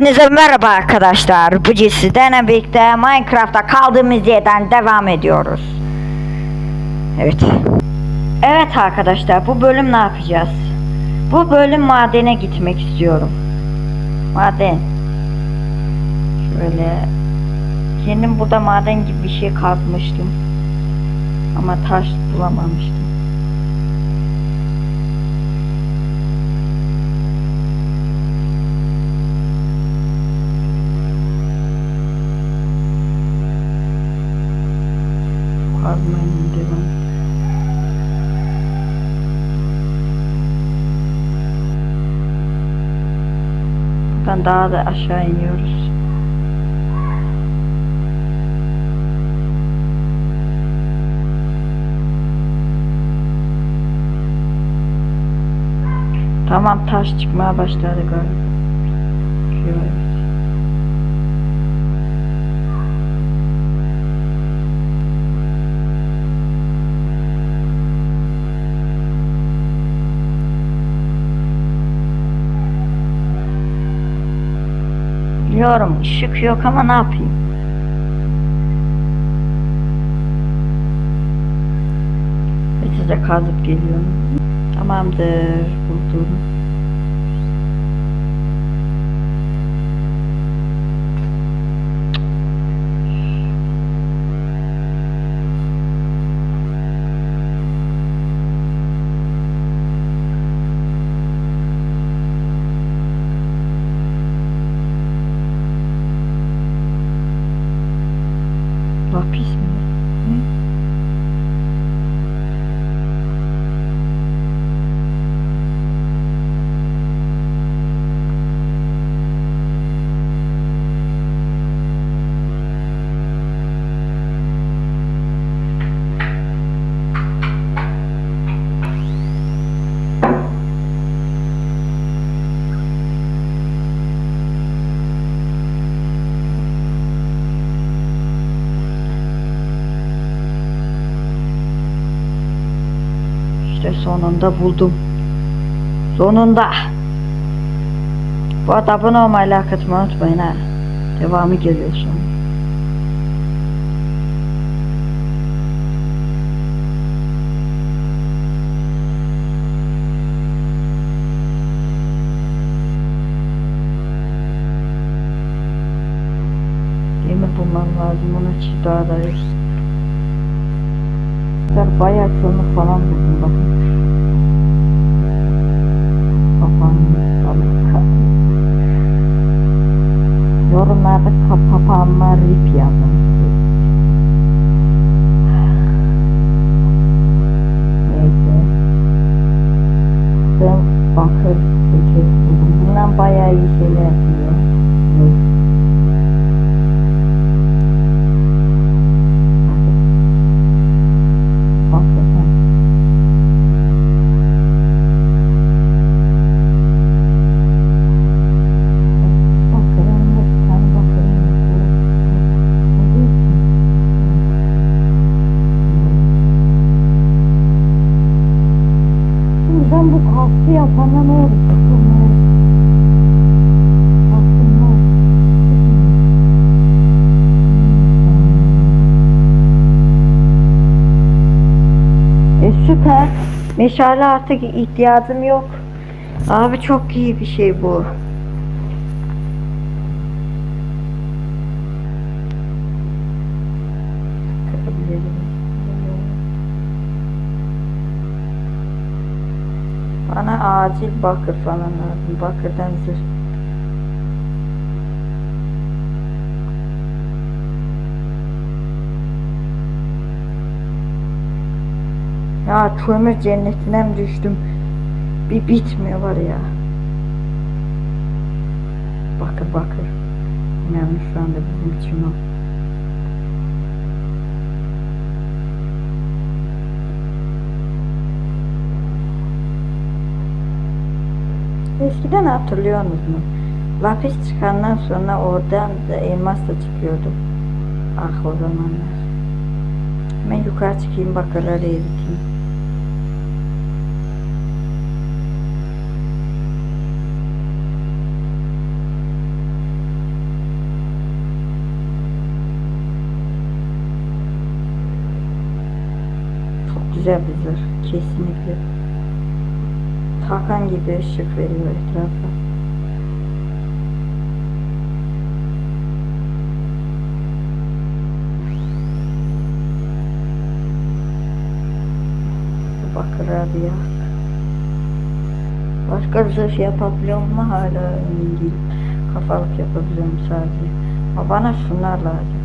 Hepinize merhaba arkadaşlar. Bu sizlerle birlikte Minecraft'ta kaldığımız yerden devam ediyoruz. Evet. Evet arkadaşlar bu bölüm ne yapacağız? Bu bölüm madene gitmek istiyorum. Maden. Şöyle. Kendim burada maden gibi bir şey kazmıştım. Ama taş bulamamıştım. Kazmayın devam. Daha da aşağı iniyoruz. Tamam taş çıkmaya başladı galiba. Biliyorum ışık yok ama ne yapayım? Ve size kazıp geliyorum. Tamamdır buldum. Sonunda buldum. Sonunda. Bu arada abone olmayı, like atmayı unutmayın ha. Devamı geliyor sonra. Demir bulmam lazım. Onun için daha da yok. Bayağı kömür falan buldum bakın. Papağanımız balık. Yorumlarda ka- papağanlar rip yazın. Neyse. Ben bakır buldum. Bundan bayağı iyi şeyler yapıyor. Meşale artık ihtiyacım yok. Abi çok iyi bir şey bu. Bana acil bakır falan lazım. Bakırdan zırh. Ya kömür cennetine mi düştüm? Bir bitmiyor var ya. Bakır bakır. Önemli şu anda bizim için o. Eskiden hatırlıyorsunuz mu? Lapis çıkandan sonra oradan da elmas da çıkıyordu. Ah o zamanlar. Ben yukarı çıkayım bakırları eriteyim. Güzel bir. Kesinlikle. Hakan gibi ışık veriyor etrafa. Bakır abi. Başka zırh yapabiliyor mu hala emin değilim. Kafalık yapabiliyorum sadece. Ama bana şunlar lazım.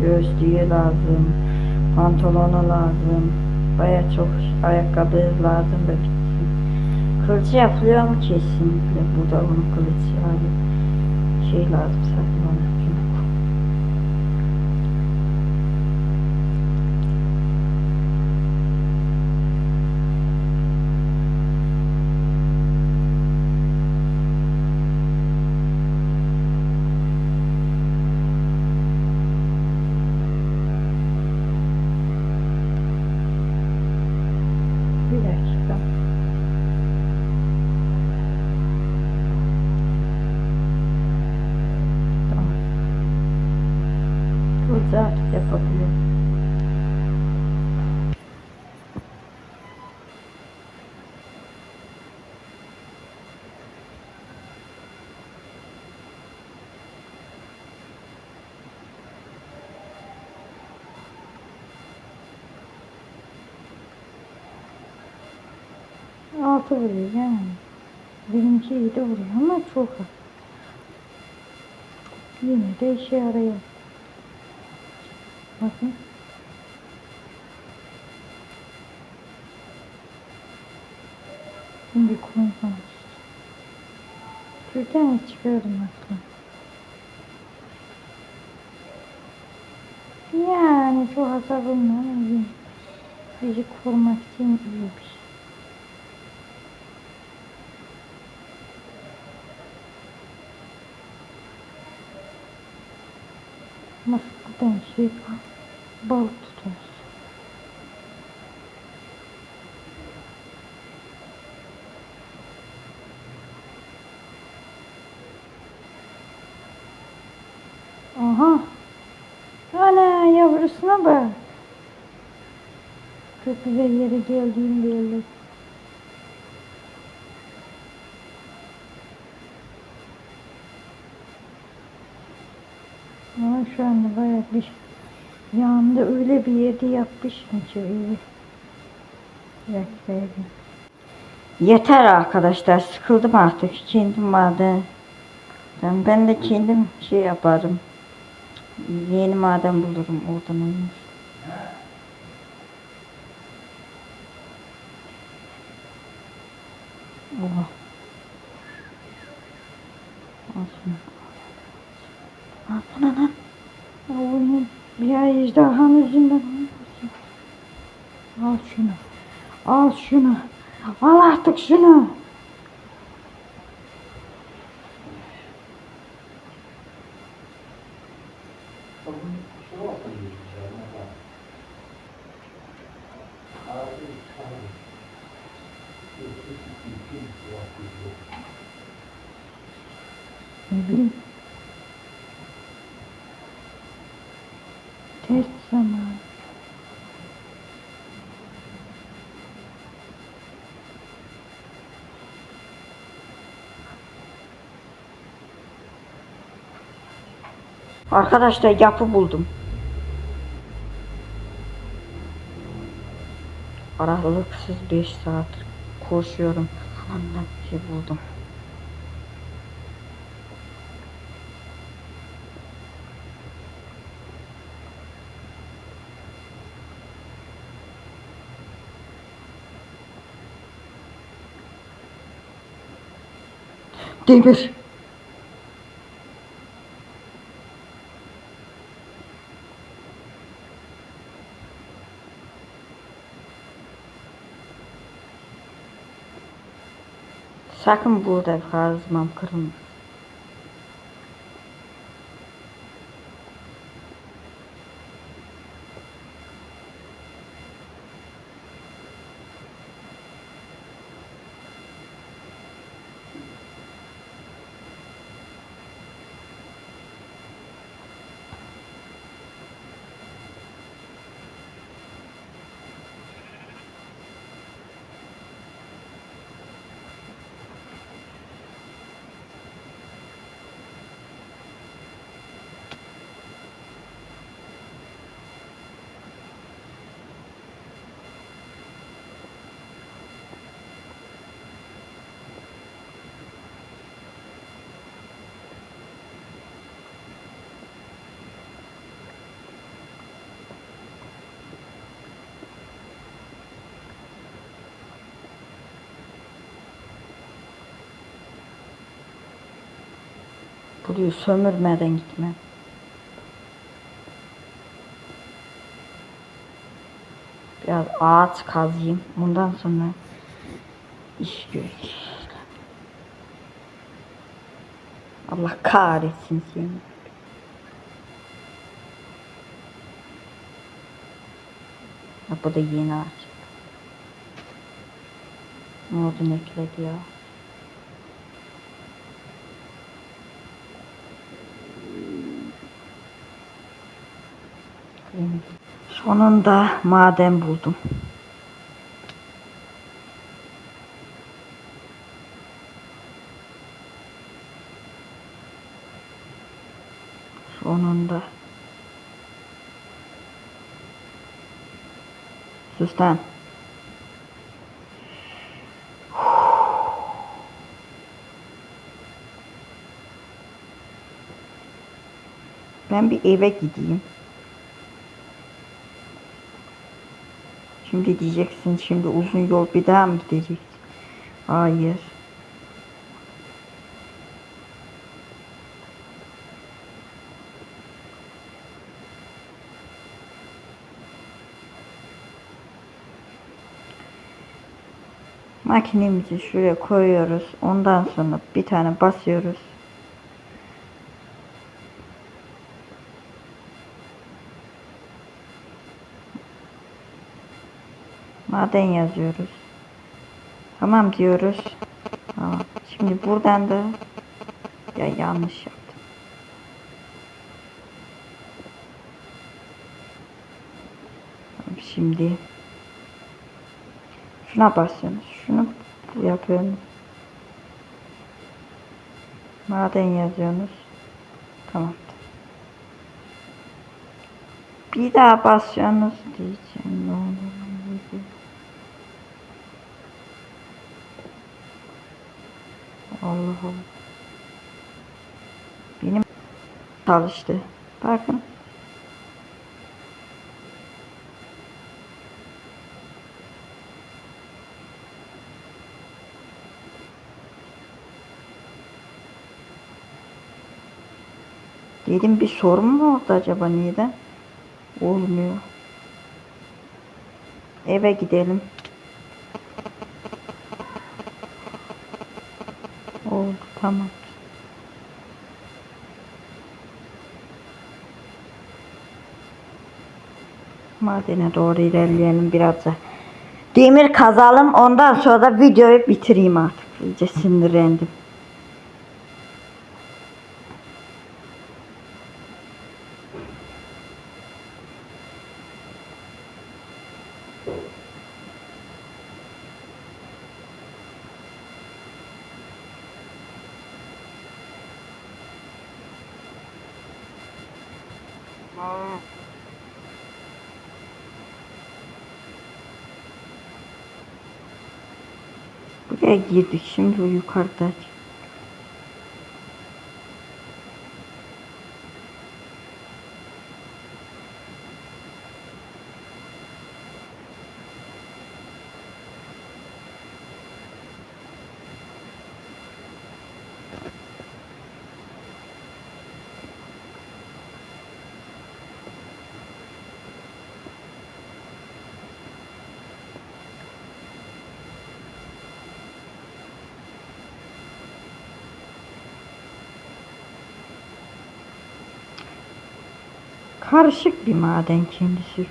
Göğüslüğü lazım. Pantolonu lazım. Baya çok ayakkabı lazım da bitsin. Kılıcı yapılıyor mu kesinlikle. Bu da onun kılıcı yani. Şey lazım sadece bana. Yumruk. Bir dakika. Tamam. Yapabiliyorum. Altı vuruyor yani. Benimki de vuruyor ama çok az. Yine de işe yarıyor. Bakın. Şimdi. Bir tane çıkardım aslında. Yani çok hasar bulmuyor ama iyi. Bizi korumak için iyi bir şey. Mısırdan şey balık tutuyoruz. Aha. Ana yavrusuna bak. Çok güzel yere geldiğim belli. Ama şu anda bayağı bir yanında öyle bir yerde yapmışım ki iyi. Bekleyelim. Yeter arkadaşlar sıkıldım artık kendim maden. Ben, de kendim şey yaparım. Yeni maden bulurum oradan olur. Oh. Al şunu. Al bunu lan. Allah'ım bir ejderhanın yüzünden. Al şunu. Al şunu. Al artık şunu. Ne bileyim. Test zamanı. Arkadaşlar yapı buldum. Aralıksız 5 saat koşuyorum. Anında bir şey buldum. Demir. Sakın burada kazmam kırılmaz. Burayı sömürmeden gitmem. Biraz ağaç kazayım. Ondan sonra iş göreceğiz. Allah kahretsin seni. Ha, bu da yeni ağaç. Ne oldu ne ekledi ya? Sonunda maden buldum. Sonunda. Sus. Ben bir eve gideyim. Şimdi diyeceksin şimdi uzun yol bir daha mı gidecek? Hayır. Makinemizi şuraya koyuyoruz. Ondan sonra bir tane basıyoruz. Maden yazıyoruz. Tamam diyoruz. Tamam. Şimdi buradan da ya yanlış yaptım. Şimdi şuna basıyorsunuz. Şunu yapıyorsunuz. Maden yazıyorsunuz. Tamam. Bir daha basıyorsunuz diyeceğim. Ne olur. Allah Allah. Benim çalıştı. Bakın. Dedim bir sorun mu oldu acaba neden? Olmuyor. Eve gidelim. Oldu tamam. Madene doğru ilerleyelim biraz da. Demir kazalım ondan sonra da videoyu bitireyim artık. İyice sinirlendim. Buraya girdik şimdi yukarıda. Karışık bir maden kendisi.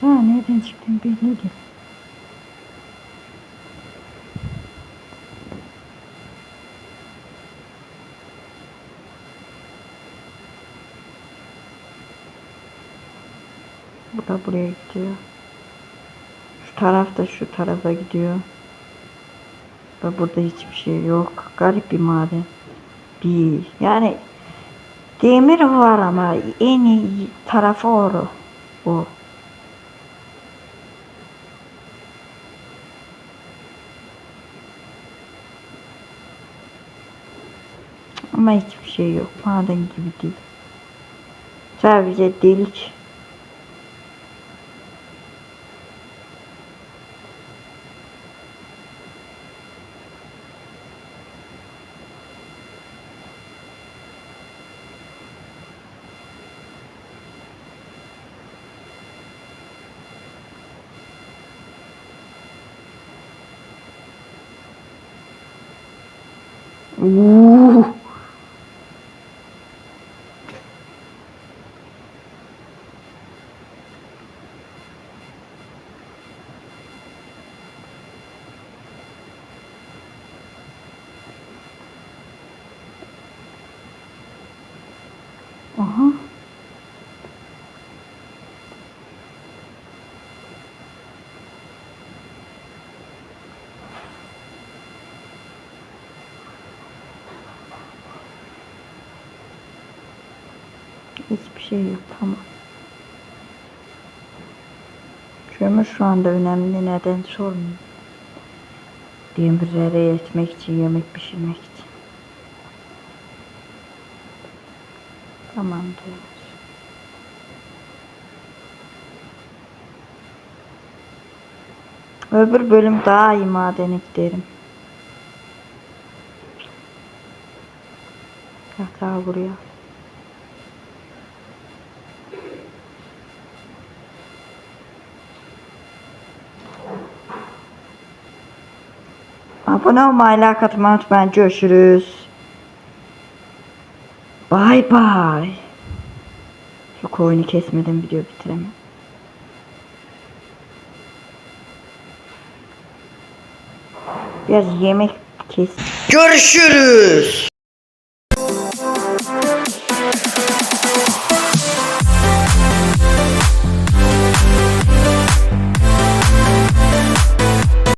Ha nereden çıktın belli değil. Bu da buraya gidiyor. Şu taraf da şu tarafa gidiyor. Ve burada hiçbir şey yok. Garip bir maden. Bir yani demir var ama en iyi tarafı oru. O. Ama hiçbir şey yok. Maden gibi değil. Sadece delik. Ooh. Şey yok tamam. Kömür şu anda önemli neden sormuyor. Demirleri eritmek için, yemek pişirmek için. Tamamdır. Öbür bölüm daha iyi madene giderim. Hata buraya. Abone olmayı, like atmayı unutmayın. Görüşürüz. Bye bye. Şu koyunu kesmeden video bitiremem. Biraz yemek kes. Görüşürüz.